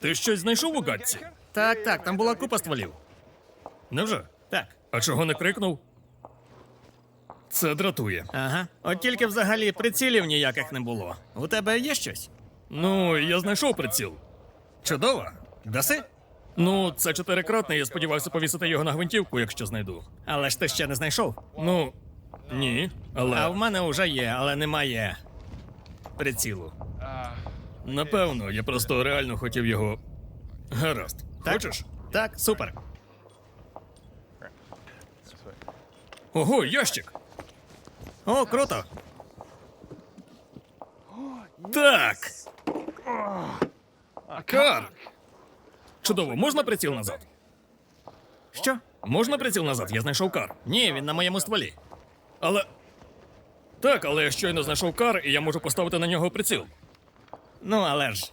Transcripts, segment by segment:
Ти щось знайшов у гадці? Так, так, там була купа стволів. Невже? Так. А чого не крикнув? Це дратує. Ага. От тільки взагалі прицілів ніяких не було. У тебе є щось? Ну, я знайшов приціл. Чудово. Даси? Ну, це чотирикратний, я сподівався повісити його на гвинтівку, якщо знайду. Але ж ти ще не знайшов. Ну, ні, але А в мене вже є, але немає прицілу. Напевно, я просто реально хотів його. Гаразд. Так? Хочеш? Так, супер. Ого, ящик! О, круто. Так! Кар! Чудово, можна приціл назад? Що? Можна приціл назад? Я знайшов кар. Ні, він на моєму стволі. Але. Так, але я щойно знайшов кар, і я можу поставити на нього приціл. Ну, але ж.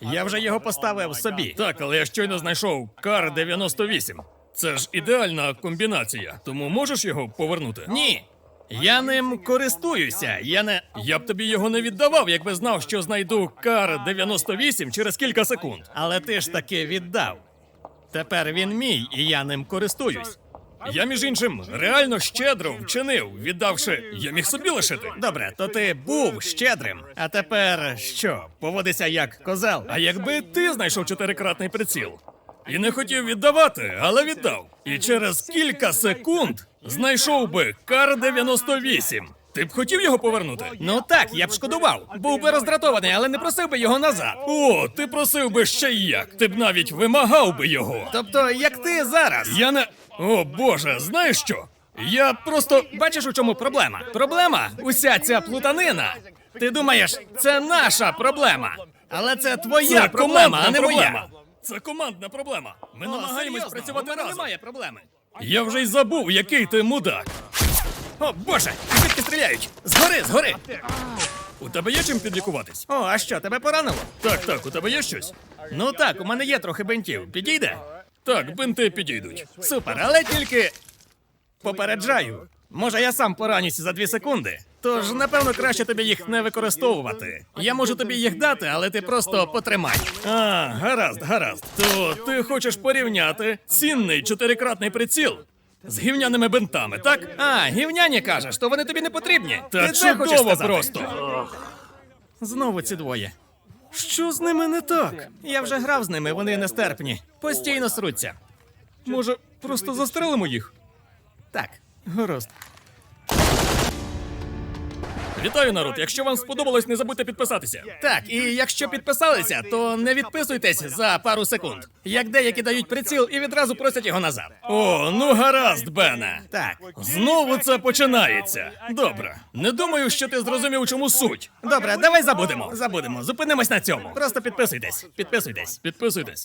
Я вже його поставив собі. Так, але я щойно знайшов кар 98. Це ж ідеальна комбінація. Тому можеш його повернути? Ні. Я ним користуюся. Я не. Я б тобі його не віддавав, якби знав, що знайду кар 98 через кілька секунд. Але ти ж таки віддав. Тепер він мій, і я ним користуюсь. Я, між іншим, реально щедро вчинив, віддавши. Я міг собі лишити. Добре, то ти був щедрим. А тепер що? Поводися як козел. А якби ти знайшов чотирикратний приціл і не хотів віддавати, але віддав. І через кілька секунд знайшов би кар 98. Ти б хотів його повернути? Ну так, я б шкодував. Був би роздратований, але не просив би його назад. О, ти просив би ще й як. Ти б навіть вимагав би його. Тобто, як ти зараз. Я не. О боже, знаєш що? Я просто. Бачиш, у чому проблема? Проблема уся ця плутанина. Ти думаєш, це наша проблема. Але це твоя Це проблема, а не проблема. моя. Це командна проблема. Ми намагаємось працювати разом. Немає проблеми. Я вже й забув, який ти мудак. О, боже, звідки стріляють? Згори, згори. У тебе є чим підлікуватись? О, а що, тебе поранило? Так, так, у тебе є щось? Ну так, у мене є трохи бинтів. Підійде? Так, бинти підійдуть. Супер, але тільки попереджаю. Може, я сам поранюсь за дві секунди. Тож, напевно, краще тобі їх не використовувати. Я можу тобі їх дати, але ти просто потримай. А, гаразд, гаразд. То ти хочеш порівняти цінний чотирикратний приціл з гівняними бинтами, так? А, гівняні кажеш, то вони тобі не потрібні. Та ти це хочеш чудово сказати? просто. Знову ці двоє. Що з ними не так? Я вже грав з ними, вони нестерпні. Постійно сруться. Може, просто застрелимо їх? Так. Гаразд. Вітаю, народ! Якщо вам сподобалось, не забудьте підписатися. Так, і якщо підписалися, то не відписуйтесь за пару секунд. Як деякі дають приціл і відразу просять його назад. О, ну гаразд, Бене. Так. Знову це починається. Добре. Не думаю, що ти зрозумів, у чому суть. Добре, давай забудемо. Забудемо. Зупинимось на цьому. Просто підписуйтесь. Підписуйтесь. Підписуйтесь.